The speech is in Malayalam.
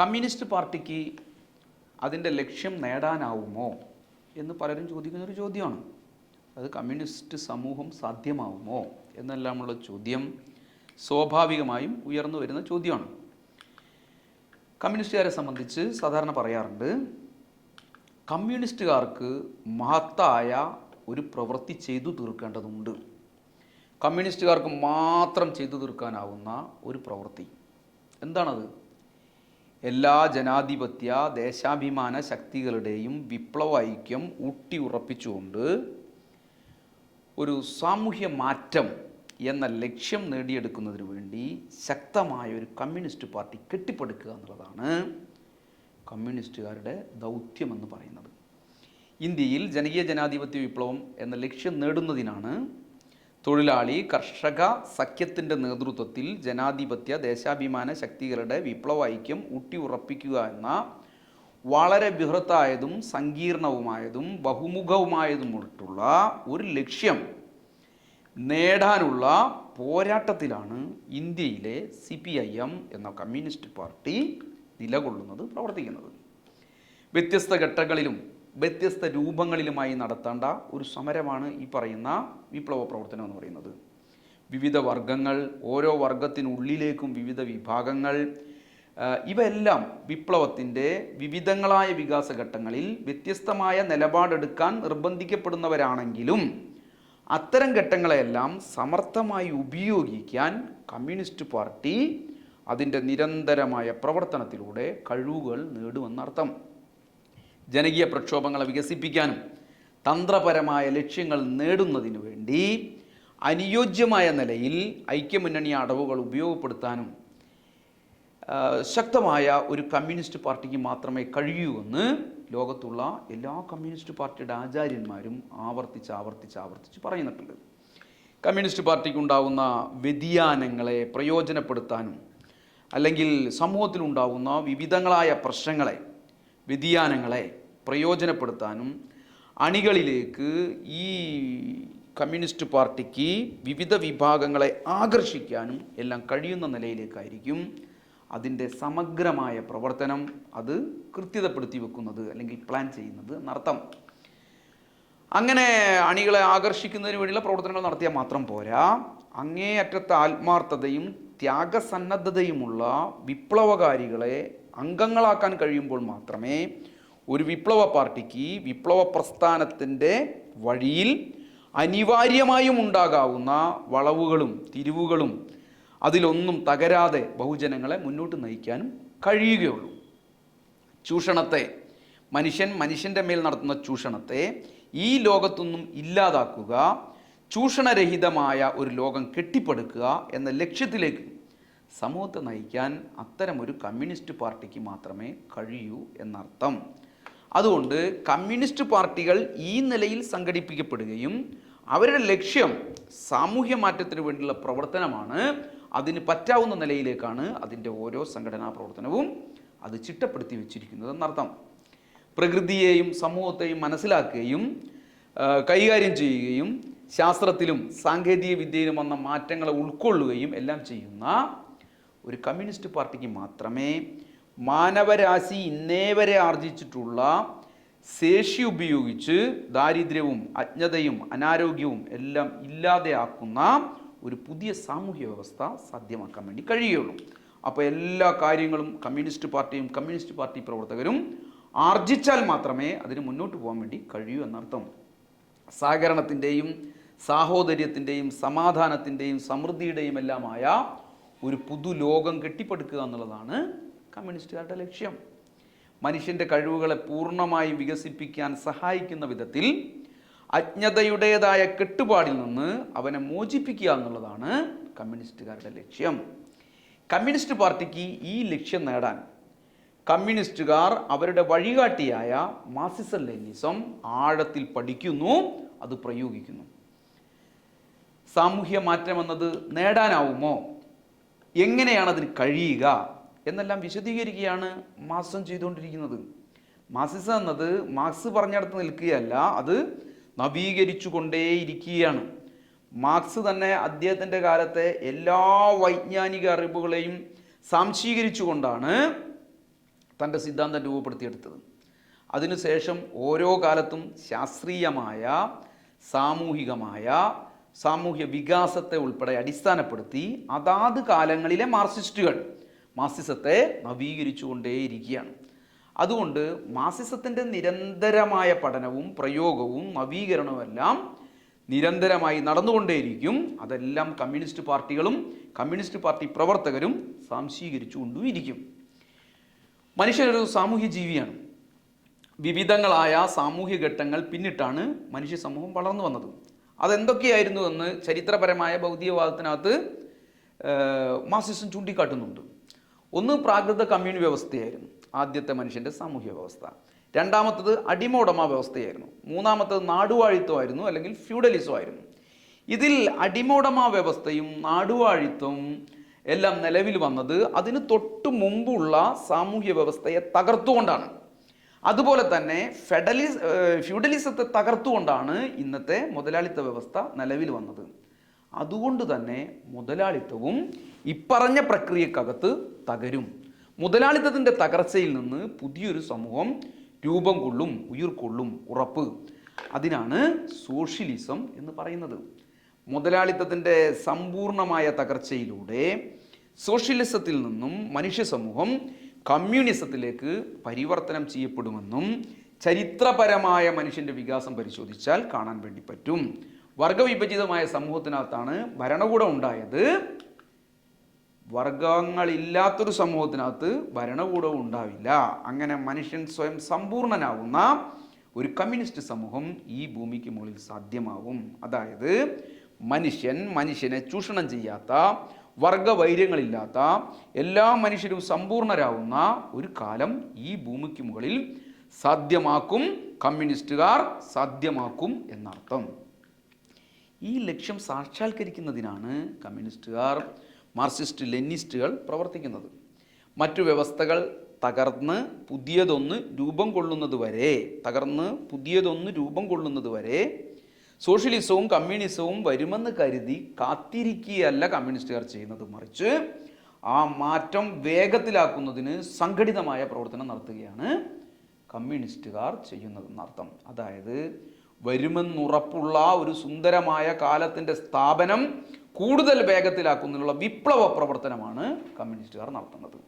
കമ്മ്യൂണിസ്റ്റ് പാർട്ടിക്ക് അതിന്റെ ലക്ഷ്യം നേടാനാവുമോ എന്ന് പലരും ചോദിക്കുന്നൊരു ചോദ്യമാണ്. അത് കമ്മ്യൂണിസ്റ്റ് സമൂഹം സാധ്യമാവുമോ എന്നെല്ലാമുള്ള ചോദ്യം സ്വാഭാവികമായും ഉയർന്നു വരുന്ന ചോദ്യമാണ്. കമ്മ്യൂണിസ്റ്റുകാരെ സംബന്ധിച്ച് സാധാരണ പറയാറുണ്ട് കമ്മ്യൂണിസ്റ്റുകാർക്ക് മഹത്തായ ഒരു പ്രവൃത്തി ചെയ്തു തീർക്കേണ്ടതുണ്ട്. കമ്മ്യൂണിസ്റ്റുകാർക്ക് മാത്രം ചെയ്തു തീർക്കാനാവുന്ന ഒരു പ്രവൃത്തി. എന്താണത്? എല്ലാ ജനാധിപത്യ ദേശാഭിമാന ശക്തികളുടെയും വിപ്ലവ ഐക്യം ഊട്ടി ഉറപ്പിച്ചുകൊണ്ട് ഒരു സാമൂഹ്യ മാറ്റം എന്ന ലക്ഷ്യം നേടിയെടുക്കുന്നതിന് വേണ്ടി ശക്തമായ ഒരു കമ്മ്യൂണിസ്റ്റ് പാർട്ടി കെട്ടിപ്പടുക്കുക എന്നുള്ളതാണ് കമ്മ്യൂണിസ്റ്റുകാരുടെ ദൗത്യമെന്ന് പറയുന്നത്. ഇന്ത്യയിൽ ജനകീയ ജനാധിപത്യ വിപ്ലവം എന്ന ലക്ഷ്യം നേടുന്നതിനാണ് തൊഴിലാളി കർഷക സഖ്യത്തിന്റെ നേതൃത്വത്തിൽ ജനാധിപത്യ ദേശാഭിമാന ശക്തികളുടെ വിപ്ലവ ഐക്യം ഊട്ടി ഉറപ്പിക്കുക എന്ന വളരെ ബൃഹത്തായതും സങ്കീർണവുമായതും ബഹുമുഖവുമായതുമായിട്ടുള്ള ഒരു ലക്ഷ്യം നേടാനുള്ള പോരാട്ടത്തിലാണ് ഇന്ത്യയിലെ സി പി ഐ എം എന്ന കമ്മ്യൂണിസ്റ്റ് പാർട്ടി നിലകൊള്ളുന്നത് പ്രവർത്തിക്കുന്നത്. വ്യത്യസ്ത ഘട്ടങ്ങളിലും വ്യത്യസ്ത രൂപങ്ങളിലുമായി നടത്തേണ്ട ഒരു സമരമാണ് ഈ പറയുന്ന വിപ്ലവ പ്രവർത്തനം എന്ന് പറയുന്നത്. വിവിധ വർഗങ്ങൾ ഓരോ വർഗത്തിനുള്ളിലേക്കും വിവിധ വിഭാഗങ്ങൾ ഇവയെല്ലാം വിപ്ലവത്തിന്റെ വിവിധങ്ങളായ വികാസഘട്ടങ്ങളിൽ വ്യത്യസ്തമായ നിലപാടെടുക്കാൻ നിർബന്ധിക്കപ്പെടുന്നവരാണെങ്കിലും അത്തരം ഘട്ടങ്ങളെല്ലാം സമർത്ഥമായി ഉപയോഗിക്കാൻ കമ്മ്യൂണിസ്റ്റ് പാർട്ടി അതിന്റെ നിരന്തരമായ പ്രവർത്തനത്തിലൂടെ കഴിവുകൾ നേടുമെന്നർത്ഥം. ജനകീയ പ്രക്ഷോഭങ്ങളെ വികസിപ്പിക്കാനും തന്ത്രപരമായ ലക്ഷ്യങ്ങൾ നേടുന്നതിന് വേണ്ടി അനുയോജ്യമായ നിലയിൽ ഐക്യമുന്നണി അടവുകൾ ഉപയോഗപ്പെടുത്താനും ശക്തമായ ഒരു കമ്മ്യൂണിസ്റ്റ് പാർട്ടിക്ക് മാത്രമേ കഴിയൂ എന്ന് ലോകത്തുള്ള എല്ലാ കമ്മ്യൂണിസ്റ്റ് പാർട്ടിയുടെ ആചാര്യന്മാരും ആവർത്തിച്ച് ആവർത്തിച്ച് ആവർത്തിച്ച് പറയുന്നിട്ടുണ്ട് കമ്മ്യൂണിസ്റ്റ് പാർട്ടിക്ക് ഉണ്ടാകുന്ന വ്യതിയാനങ്ങളെ പ്രയോജനപ്പെടുത്താനും അല്ലെങ്കിൽ സമൂഹത്തിലുണ്ടാകുന്ന വിവിധങ്ങളായ പ്രശ്നങ്ങളെ വ്യതിയാനങ്ങളെ പ്രയോജനപ്പെടുത്താനും അണികളിലേക്ക് ഈ കമ്മ്യൂണിസ്റ്റ് പാർട്ടിക്ക് വിവിധ വിഭാഗങ്ങളെ ആകർഷിക്കാനും എല്ലാം കഴിയുന്ന നിലയിലേക്കായിരിക്കും അതിന്റെ സമഗ്രമായ പ്രവർത്തനം അത് കൃത്യതപ്പെടുത്തി വെക്കുന്നത് അല്ലെങ്കിൽ പ്ലാൻ ചെയ്യുന്നത് എന്നർത്ഥം. അങ്ങനെ അണികളെ ആകർഷിക്കുന്നതിന് വേണ്ടിയുള്ള പ്രവർത്തനങ്ങൾ നടത്തിയാൽ മാത്രം പോരാ. അങ്ങേയറ്റത്തെ ആത്മാർത്ഥതയും ത്യാഗസന്നദ്ധതയുമുള്ള വിപ്ലവകാരികളെ അംഗങ്ങളാക്കാൻ കഴിയുമ്പോൾ മാത്രമേ ഒരു വിപ്ലവ പാർട്ടിക്ക് വിപ്ലവ പ്രസ്ഥാനത്തിന്റെ വഴിയിൽ അനിവാര്യമായും ഉണ്ടാകാവുന്ന വളവുകളും തിരിവുകളും അതിലൊന്നും തകരാതെ ബഹുജനങ്ങളെ മുന്നോട്ട് നയിക്കാനും കഴിയുകയുള്ളൂ. ചൂഷണത്തെ മനുഷ്യൻ മനുഷ്യന്റെ മേൽ നടത്തുന്ന ചൂഷണത്തെ ഈ ലോകത്തൊന്നും ഇല്ലാതാക്കുക ചൂഷണരഹിതമായ ഒരു ലോകം കെട്ടിപ്പടുക്കുക എന്ന ലക്ഷ്യത്തിലേക്ക് സമൂഹത്തെ നയിക്കാൻ അത്തരമൊരു കമ്മ്യൂണിസ്റ്റ് പാർട്ടിക്ക് മാത്രമേ കഴിയൂ എന്നർത്ഥം. അതുകൊണ്ട് കമ്മ്യൂണിസ്റ്റ് പാർട്ടികൾ ഈ നിലയിൽ സംഘടിപ്പിക്കപ്പെടുകയും അവരുടെ ലക്ഷ്യം സാമൂഹ്യ മാറ്റത്തിന് വേണ്ടിയുള്ള പ്രവർത്തനമാണ്. അതിന് പറ്റാവുന്ന നിലയിലേക്കാണ് അതിന്റെ ഓരോ സംഘടനാ പ്രവർത്തനവും അത് ചിട്ടപ്പെടുത്തി വെച്ചിരിക്കുന്നത് എന്നർത്ഥം. പ്രകൃതിയെയും സമൂഹത്തെയും മനസ്സിലാക്കുകയും കൈകാര്യം ചെയ്യുകയും ശാസ്ത്രത്തിലും സാങ്കേതിക വിദ്യയിലും വന്ന മാറ്റങ്ങളെ ഉൾക്കൊള്ളുകയും എല്ലാം ചെയ്യുന്ന ഒരു കമ്മ്യൂണിസ്റ്റ് പാർട്ടിക്ക് മാത്രമേ മാനവരാശി ഇന്നേ വരെ ആർജിച്ചിട്ടുള്ള ശേഷി ഉപയോഗിച്ച് ദാരിദ്ര്യവും അജ്ഞതയും അനാരോഗ്യവും എല്ലാം ഇല്ലാതെയാക്കുന്ന ഒരു പുതിയ സാമൂഹ്യ വ്യവസ്ഥ സാധ്യമാക്കാൻ വേണ്ടി കഴിയുകയുള്ളൂ. അപ്പോൾ എല്ലാ കാര്യങ്ങളും കമ്മ്യൂണിസ്റ്റ് പാർട്ടിയും കമ്മ്യൂണിസ്റ്റ് പാർട്ടി പ്രവർത്തകരും ആർജിച്ചാൽ മാത്രമേ അതിന് മുന്നോട്ട് പോകാൻ വേണ്ടി കഴിയൂ എന്നർത്ഥം. സഹകരണത്തിന്റെയും സാഹോദര്യത്തിന്റെയും സമാധാനത്തിന്റെയും സമൃദ്ധിയുടെയും എല്ലാമായ ഒരു പുതു ലോകം കെട്ടിപ്പടുക്കുക എന്നുള്ളതാണ് കമ്മ്യൂണിസ്റ്റുകാരുടെ ലക്ഷ്യം. മനുഷ്യന്റെ കഴിവുകളെ പൂർണമായും വികസിപ്പിക്കാൻ സഹായിക്കുന്ന വിധത്തിൽ അജ്ഞതയുടേതായ കെട്ടുപാടിൽ നിന്ന് അവനെ മോചിപ്പിക്കുക എന്നുള്ളതാണ് കമ്മ്യൂണിസ്റ്റുകാരുടെ ലക്ഷ്യം. കമ്മ്യൂണിസ്റ്റ് പാർട്ടിക്ക് ഈ ലക്ഷ്യം നേടാൻ കമ്മ്യൂണിസ്റ്റുകാർ അവരുടെ വഴികാട്ടിയായ മാസിസൽ ലെനിസം ആഴത്തിൽ പഠിക്കുന്നു അത് പ്രയോഗിക്കുന്നു. സാമൂഹ്യ മാറ്റം എന്നത് നേടാനാവുമോ? എങ്ങനെയാണ് അതിന് കഴിയുക? എന്നെല്ലാം വിശദീകരിക്കുകയാണ് മാസം ചെയ്തുകൊണ്ടിരിക്കുന്നത്. മാർസിസം എന്നത് മാർക്സ് പറഞ്ഞിടത്ത് നിൽക്കുകയല്ല അത് നവീകരിച്ചു കൊണ്ടേയിരിക്കുകയാണ് മാർക്സ് തന്നെ അദ്ദേഹത്തിന്റെ കാലത്തെ എല്ലാ വൈജ്ഞാനിക അറിവുകളെയും സാംശീകരിച്ചുകൊണ്ടാണ് തന്റെ സിദ്ധാന്തം രൂപപ്പെടുത്തിയെടുത്തത്. അതിനുശേഷം ഓരോ കാലത്തും ശാസ്ത്രീയമായ സാമൂഹികമായ സാമൂഹ്യ വികാസത്തെ ഉൾപ്പെടെ അടിസ്ഥാനപ്പെടുത്തി അതാത് കാലങ്ങളിലെ മാർക്സിസ്റ്റുകൾ മാർസിസത്തെ നവീകരിച്ചുകൊണ്ടേയിരിക്കുകയാണ്. അതുകൊണ്ട് മാർസിസത്തിന്റെ നിരന്തരമായ പഠനവും പ്രയോഗവും നവീകരണവും എല്ലാം നിരന്തരമായി നടന്നുകൊണ്ടേയിരിക്കും. അതെല്ലാം കമ്മ്യൂണിസ്റ്റ് പാർട്ടികളും കമ്മ്യൂണിസ്റ്റ് പാർട്ടി പ്രവർത്തകരും സംശീകരിച്ചുകൊണ്ടും ഇരിക്കും മനുഷ്യനൊരു സാമൂഹ്യ ജീവിയാണ് വിവിധങ്ങളായ സാമൂഹ്യ ഘട്ടങ്ങൾ പിന്നിട്ടാണ് മനുഷ്യ സമൂഹം വളർന്നു വന്നത്. അതെന്തൊക്കെയായിരുന്നു എന്ന് ചരിത്രപരമായ ഭൗതികവാദത്തിനകത്ത് മാസിസം ചൂണ്ടിക്കാട്ടുന്നുണ്ട്. ഒന്ന് പ്രാകൃത കമ്മ്യൂണി വ്യവസ്ഥയായിരുന്നു. ആദ്യത്തെ മനുഷ്യന്റെ സാമൂഹ്യ വ്യവസ്ഥ. രണ്ടാമത്തത് അടിമോടമ വ്യവസ്ഥയായിരുന്നു. മൂന്നാമത്തത് നാടുവാഴിത്വമായിരുന്നു അല്ലെങ്കിൽ ഫ്യൂഡലിസം ആയിരുന്നു ഇതിൽ അടിമോടമ വ്യവസ്ഥയും നാടുവാഴിത്വവും എല്ലാം നിലവിൽ വന്നത് അതിന് തൊട്ട് മുമ്പുള്ള സാമൂഹ്യ വ്യവസ്ഥയെ തകർത്തുകൊണ്ടാണ്. അതുപോലെ തന്നെ ഫെഡലിസ് ഫ്യൂഡലിസത്തെ തകർത്തുകൊണ്ടാണ് ഇന്നത്തെ മുതലാളിത്ത വ്യവസ്ഥ നിലവിൽ വന്നത്. അതുകൊണ്ട് തന്നെ മുതലാളിത്തവും ഇപ്പറഞ്ഞ പ്രക്രിയക്കകത്ത് തകരും. മുതലാളിത്തത്തിന്റെ തകർച്ചയിൽ നിന്ന് പുതിയൊരു സമൂഹം രൂപം കൊള്ളും ഉയർക്കൊള്ളും ഉറപ്പ്. അതിനാണ് സോഷ്യലിസം എന്ന് പറയുന്നത്. മുതലാളിത്തത്തിന്റെ സമ്പൂർണമായ തകർച്ചയിലൂടെ സോഷ്യലിസത്തിൽ നിന്നും മനുഷ്യ സമൂഹം കമ്മ്യൂണിസത്തിലേക്ക് പരിവർത്തനം ചെയ്യപ്പെടുമെന്നും ചരിത്രപരമായ മനുഷ്യന്റെ വികാസം പരിശോധിച്ചാൽ കാണാൻ വേണ്ടി പറ്റും. വർഗവിഭജിതമായ സമൂഹത്തിനകത്താണ് ഭരണകൂടം ഉണ്ടായത്. വർഗങ്ങളില്ലാത്തൊരു സമൂഹത്തിനകത്ത് ഭരണകൂടവും ഉണ്ടാവില്ല. അങ്ങനെ മനുഷ്യൻ സ്വയം സമ്പൂർണനാവുന്ന ഒരു കമ്മ്യൂണിസ്റ്റ് സമൂഹം ഈ ഭൂമിക്ക് മുകളിൽ സാധ്യമാവും അതായത് മനുഷ്യൻ മനുഷ്യനെ ചൂഷണം ചെയ്യാത്ത വർഗവൈര്യങ്ങളില്ലാത്ത എല്ലാ മനുഷ്യരും സമ്പൂർണരാവുന്ന ഒരു കാലം ഈ ഭൂമിക്ക് മുകളിൽ സാധ്യമാക്കും കമ്മ്യൂണിസ്റ്റുകാർ സാധ്യമാക്കും എന്നർത്ഥം. ഈ ലക്ഷ്യം സാക്ഷാത്കരിക്കുന്നതിനാണ് കമ്മ്യൂണിസ്റ്റുകാർ മാർക്സിസ്റ്റ് ലെനിസ്റ്റുകൾ പ്രവർത്തിക്കുന്നത്. മറ്റു വ്യവസ്ഥകൾ തകർന്ന് പുതിയതൊന്ന് രൂപം കൊള്ളുന്നത് വരെ തകർന്ന് പുതിയതൊന്ന് രൂപം കൊള്ളുന്നത് വരെ സോഷ്യലിസവും കമ്മ്യൂണിസവും വരുമെന്ന് കരുതി കാത്തിരിക്കുകയല്ല കമ്മ്യൂണിസ്റ്റുകാർ ചെയ്യുന്നത്. മറിച്ച് ആ മാറ്റം വേഗത്തിലാക്കുന്നതിന് സംഘടിതമായ പ്രവർത്തനം നടത്തുകയാണ് കമ്മ്യൂണിസ്റ്റുകാർ ചെയ്യുന്നതെന്നർത്ഥം അതായത് വരുമെന്നുറപ്പുള്ള ഒരു സുന്ദരമായ കാലത്തിന്റെ സ്ഥാപനം കൂടുതൽ വേഗത്തിലാക്കുന്നതിനുള്ള വിപ്ലവ പ്രവർത്തനമാണ് കമ്മ്യൂണിസ്റ്റുകാർ നടത്തുന്നത്.